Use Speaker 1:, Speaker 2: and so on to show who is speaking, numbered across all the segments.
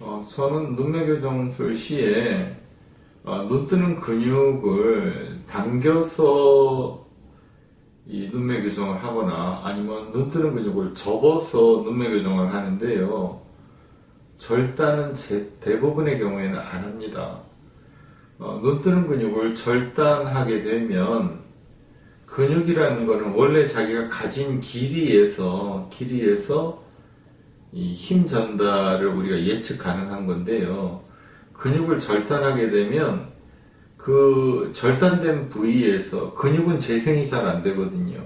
Speaker 1: 어, 저는 눈매교정술 시에 어, 눈 뜨는 근육을 당겨서 이 눈매 교정을 하거나 아니면 눈 뜨는 근육을 접어서 눈매 교정을 하는데요. 절단은 제, 대부분의 경우에는 안 합니다. 어, 눈 뜨는 근육을 절단하게 되면 근육이라는 거는 원래 자기가 가진 길이에서 길이에서 이 힘 전달을 우리가 예측 가능한 건데요. 근육을 절단하게 되면 그 절단된 부위에서 근육은 재생이 잘 안 되거든요.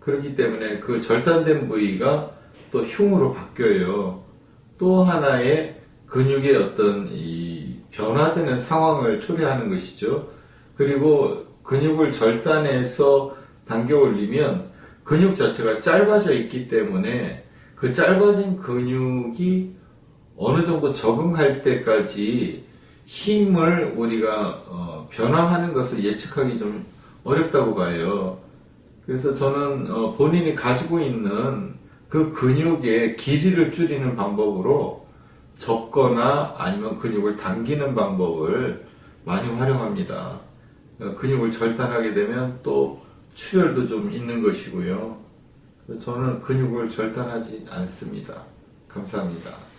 Speaker 1: 그렇기 때문에 그 절단된 부위가 또 흉으로 바뀌어요. 또 하나의 근육의 어떤 이 변화되는 상황을 초래하는 것이죠. 그리고 근육을 절단해서 당겨 올리면 근육 자체가 짧아져 있기 때문에 그 짧아진 근육이 어느 정도 적응할 때까지 힘을 우리가 어, 변화하는 것을 예측하기 좀 어렵다고 봐요. 그래서 저는 어, 본인이 가지고 있는 그 근육의 길이를 줄이는 방법으로 접거나 아니면 근육을 당기는 방법을 많이 활용합니다. 어, 근육을 절단하게 되면 또 출혈도 좀 있는 것이고요. 저는 근육을 절단하지 않습니다. 감사합니다.